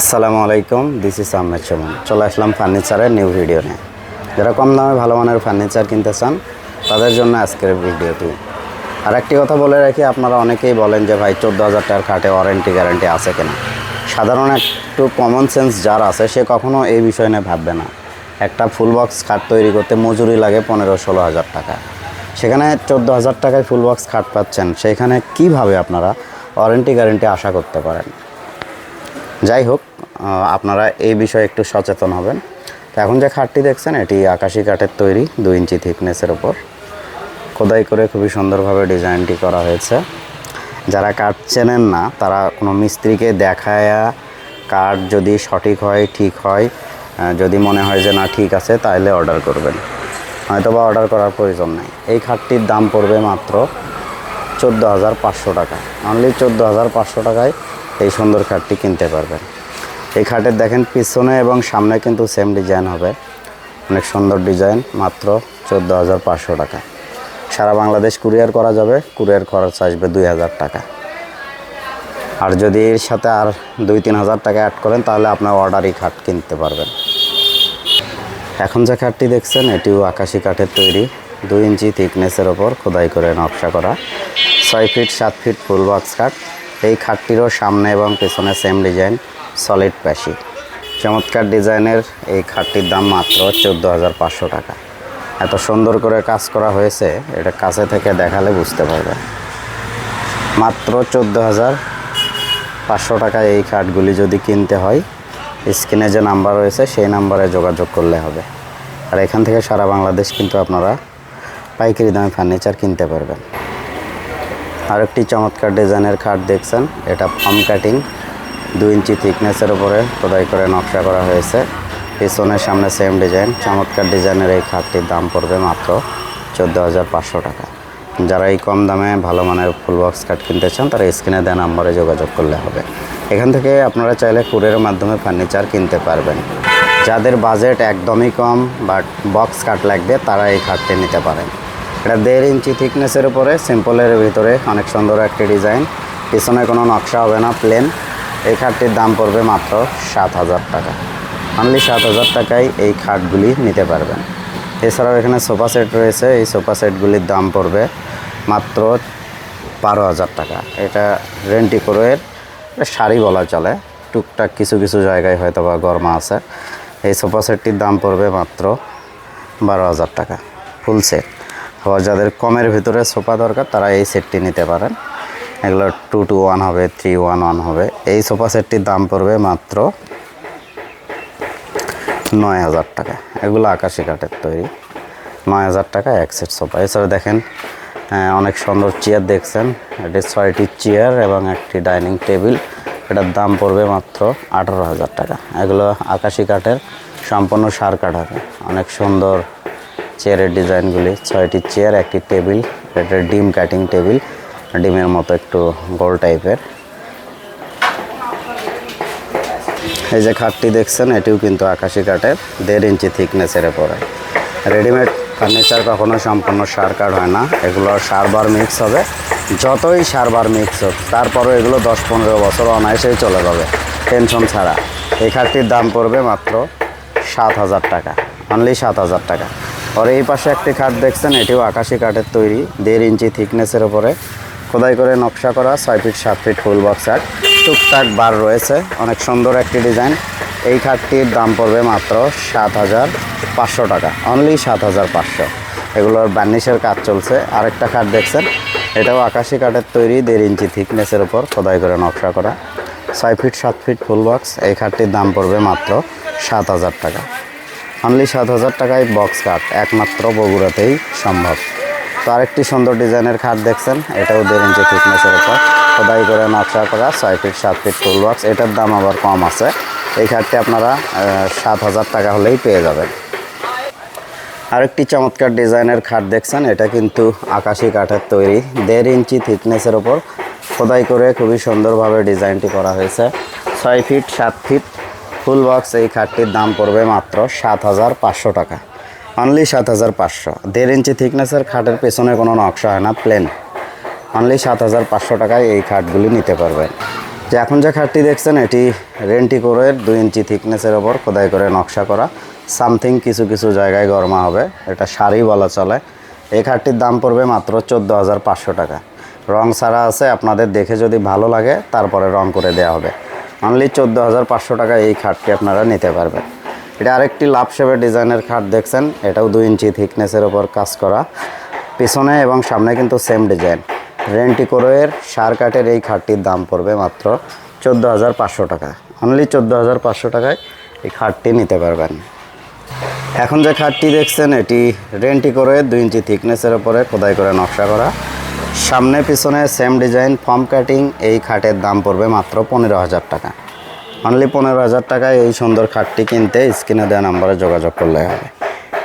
আসসালামু আলাইকুম this is Ahmed Suman চলে আসলাম ফার্নিচারের নিউ ভিডিও নিয়ে। যারা কম দামে ভালো মানের ফার্নিচার কিনতে চান, তাদের জন্য আজকের ভিডিওটি আর একটি কথা বলে রাখি, আপনারা অনেকেই বলেন যে, ভাই, চোদ্দ হাজার টাকার খাটে ওয়ারেন্টি গ্যারান্টি আছে কিনা? সাধারণ একটু কমন সেন্স যার আছে, সে কখনো এই বিষয় নিয়ে ভাববে না। একটা ফুল বক্স খাট তৈরি করতে মজুরি লাগে পনেরো ষোলো হাজার টাকা। সেখানে চোদ্দ হাজার টাকায় ফুল বক্স খাট পাচ্ছেন, সেখানে কীভাবে আপনারা ওয়ারেন্টি গ্যারেন্টি আশা করতে পারেন? যাই হোক আপনারা এই বিষয়ে একটু সচেতন হবেন। তো এখন যে খাটটি দেখছেন, এটি আকাশি কাঠের তৈরি, দুই ইঞ্চি থিকনেসের ওপর খোদাই করে খুবই সুন্দরভাবে ডিজাইনটি করা হয়েছে। যারা কাঠ চেনেন না, তারা কোনো মিস্ত্রিকে দেখায়া কাঠ যদি সঠিক হয়, ঠিক হয় যদি মনে হয় যে না, ঠিক আছে তাহলে অর্ডার করবেন। হয়তো বা অর্ডার করার প্রয়োজন নেই। এই খাটটির দাম পড়বে মাত্র চোদ্দ হাজার পাঁচশো টাকা। অনলি চোদ্দ হাজার পাঁচশো টাকায় এই সুন্দর খাটটি কিনতে পারবেন। এই খাটের দেখেন পিছনে এবং সামনে কিন্তু সেম ডিজাইন হবে। অনেক সুন্দর ডিজাইন মাত্র চোদ্দ হাজার পাঁচশো টাকা। সারা বাংলাদেশ কুরিয়ার করা যাবে কুরিয়ার খরচ আসবে দুই হাজার টাকা। আর যদি এর সাথে আর দুই তিন হাজার টাকা অ্যাড করেন, তাহলে আপনার অর্ডারই খাট কিনতে পারবেন। এখন যে খাটটি দেখছেন, এটিও আকাশি কাঠের তৈরি। দুই ইঞ্চি থিকনেসের ওপর খোদাই করে নকশা করা। ছয় ফিট, সাত ফিট ফুল বক্স খাট। এই খাটটিরও সামনে এবং পেছনে সেম ডিজাইন সলিড প্যাশি চমৎকার ডিজাইনের এই খাটটির দাম মাত্র চোদ্দ হাজার পাঁচশো টাকা। এত সুন্দর করে কাজ করা হয়েছে, এটা কাছে থেকে দেখালে বুঝতে পারবেন। মাত্র চোদ্দ হাজার পাঁচশো টাকায় এই খাটগুলি যদি কিনতে হয়, স্ক্রিনে যে নাম্বার রয়েছে, সেই নাম্বারে যোগাযোগ করলে হবে। আর এখান থেকে সারা বাংলাদেশ কিন্তু আপনারা পাইকারি দামে ফার্নিচার কিনতে পারবেন। আরেকটি চমৎকার ডিজাইনের খাট দেখছেন, এটা পাম কাটিং। দুই ইঞ্চি থিকনেসের উপরে খোদাই করে নকশা করা হয়েছে। পিছনের সামনে সেম ডিজাইন চমৎকার ডিজাইনের এই খাটটির দাম পড়বে মাত্র চোদ্দ হাজার পাঁচশো টাকা। যারা এই কম দামে ভালো মানের ফুল বক্স কাঠ কিনতে চান, তারা স্ক্রিনে দেওয়া নাম্বারে যোগাযোগ করলে হবে। এখান থেকে আপনারা চাইলে কুরের মাধ্যমে ফার্নিচার কিনতে পারবেন। যাদের বাজেট একদমই কম বাট বক্স কাট লাগবে, তারা এই খাটটি নিতে পারেন। এটা দেড় ইঞ্চি থিকনেসের উপরে সিম্পলের ভিতরে অনেক সুন্দর একটি ডিজাইন পিছনে কোনো নকশা হবে না প্লেন এই খাটটির দাম পড়বে মাত্র সাত হাজার টাকা। অনলি সাত হাজার টাকায় এই খাটগুলি নিতে পারবেন। এছাড়াও এখানে সোফা সেট রয়েছে। এই সোফা সেটগুলির দাম পড়বে মাত্র বারো হাজার টাকা। এটা রেন্টি করে শাড়ি বলা চলে। টুকটাক কিছু কিছু জায়গায় হয়তো বা গরমা আছে। এই সোফা সেটটির দাম পড়বে মাত্র বারো হাজার টাকা। Full set. আবার যাদের কমের ভিতরে সোফা দরকার, তারা এই সেটটি নিতে পারেন। এগুলো টু টু ওয়ান হবে থ্রি ওয়ান ওয়ান হবে। এই সোফা সেটটির দাম পড়বে মাত্র নয় হাজার টাকা। এগুলো আকাশি কাঠের তৈরি। নয় হাজার টাকা এক সেট সোফা এছাড়া দেখেন অনেক সুন্দর চেয়ার দেখছেন। এটি ছয়টি চেয়ার এবং একটি ডাইনিং টেবিল এটার দাম পড়বে মাত্র আঠারো হাজার টাকা। এগুলো আকাশি কাঠের, সম্পূর্ণ সার কাঠ হবে। অনেক সুন্দর চেয়ারের ডিজাইনগুলি ছয়টি চেয়ার একটি টেবিল এটা ডিম কাটিং টেবিল ডিমের মতো একটু গোল টাইপের। এই যে খাটটি দেখছেন, এটিও কিন্তু আকাশি কাঠের, দেড় ইঞ্চি থিকনেসের পরে রেডিমেড ফার্নিচার কখনো সম্পূর্ণ সার কাঠ হয় না, এগুলো সারবার মিক্স হবে। যতই সারবার মিক্স হোক, তারপরেও এগুলো দশ পনেরো বছর অনায়াসেই চলে যাবে টেনশন ছাড়া। এই খাটটির দাম পড়বে মাত্র সাত হাজার টাকা অনলি সাত হাজার টাকা। আর এই পাশে একটি খাট দেখছেন, এটিও আকাশি কাঠের তৈরি, দেড় ইঞ্চি থিকনেসের ওপরে খোদাই করে নকশা করা ছয় ফিট, সাত ফিট ফুল বক্স খাট টুকটাক বার রয়েছে। অনেক সুন্দর একটি ডিজাইন। এই খাটটির দাম পড়বে মাত্র সাত হাজার পাঁচশো টাকা। অনলি সাত হাজার পাঁচশো। এগুলোর বার্নিশের কাজ চলছে। আরেকটা খাট দেখছেন। এটাও আকাশি কাঠের তৈরি, দেড় ইঞ্চি থিকনেসের ওপর খোদাই করে নকশা করা। ছয় ফিট, সাত ফিট ফুল বক্স। এই খাটটির দাম পড়বে মাত্র সাত হাজার টাকা। অনলি সাত হাজার টাকায় বক্স কাঠ। একমাত্র বগুড়াতেই সম্ভব। তো আরেকটি সুন্দর ডিজাইনের খাট দেখছেন এটাও দেড় ইঞ্চি ফিটনেসের উপর। খোদাই করে নকশা করা, ছয় ফিট, সাত ফিট ফুল বক্স এটার দাম আবার কম আছে। এই খাটটি আপনারা সাত হাজার টাকা হলেই পেয়ে যাবেন। আরেকটি চমৎকার ডিজাইনের খাট দেখছেন, এটা কিন্তু আকাশি কাঠের তৈরি। দেড় ইঞ্চি থিকনেসের ওপর খোদাই করে খুবই সুন্দরভাবে ডিজাইনটি করা হয়েছে। ছয় ফিট, সাত ফিট ফুল বক্স এই খাটটির দাম পড়বে মাত্র সাত হাজার পাঁচশো টাকা। অনলি সাত হাজার পাঁচশো। দেড় ইঞ্চি থিকনেসের খাটের পেছনে কোনো নকশা হয় না প্লেন অনলি সাত হাজার পাঁচশো টাকায় এই খাটগুলি নিতে পারবেন। যে এখন যে খাটটি দেখছেন, এটি রেন্টি করে দুই ইঞ্চি থিকনেসের ওপর খোদাই করে নকশা করা। সামথিং কিছু কিছু জায়গায় গরমা হবে, এটা শাড়ি বলা চলে। এই খাটটির দাম পড়বে মাত্র চোদ্দ হাজার পাঁচশো টাকা। রং ছাড়া আছে, আপনাদের দেখে যদি ভালো লাগে, তারপরে রং করে দেওয়া হবে। অনলি চোদ্দ হাজার পাঁচশো টাকা এই খাটটি আপনারা নিতে পারবেন। এটা আরেকটি লাভ শেপের ডিজাইনের খাট দেখছেন। এটাও দুই ইঞ্চি থিকনেসের ওপর কাজ করা। পিছনে এবং সামনে কিন্তু সেম ডিজাইন। রেন্টি কোরের সার কাঠের এই খাটটির দাম পড়বে মাত্র চোদ্দ হাজার পাঁচশো টাকা। অনলি চোদ্দ হাজার পাঁচশো টাকায় এই খাটটি নিতে পারবেন। এখন যে খাটটি দেখছেন, এটি রেন্টি করে দুই ইঞ্চি থিকনেসের ওপরে খোদাই করে নকশা করা। সামনে পিছনে সেম ডিজাইন ফর্ম কাটিং, এই খাটের দাম পড়বে মাত্র পনেরো হাজার টাকা। অনলি পনেরো হাজার টাকায় এই সুন্দর খাটটি কিনতে স্ক্রিনে দেওয়া নাম্বারে যোগাযোগ করলে হবে।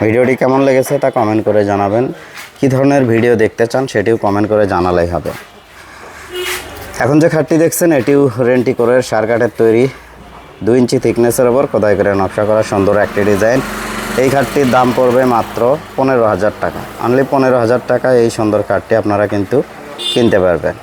ভিডিওটি কেমন লেগেছে তা কমেন্ট করে জানাবেন। কী ধরনের ভিডিও দেখতে চান সেটিও কমেন্ট করে জানালেই হবে। এখন যে খাটটি দেখছেন, এটিও রেন্টি করে সার কাঠের তৈরি। দুই ইঞ্চি থিকনেসের ওপর খোদাই করে নকশা করা সুন্দর একটি ডিজাইন এই খাটটির দাম পড়বে মাত্র পনেরো হাজার টাকা। অনলি পনেরো হাজার টাকা এই সুন্দর খাটটি আপনারা কিন্তু কিনতে পারবেন।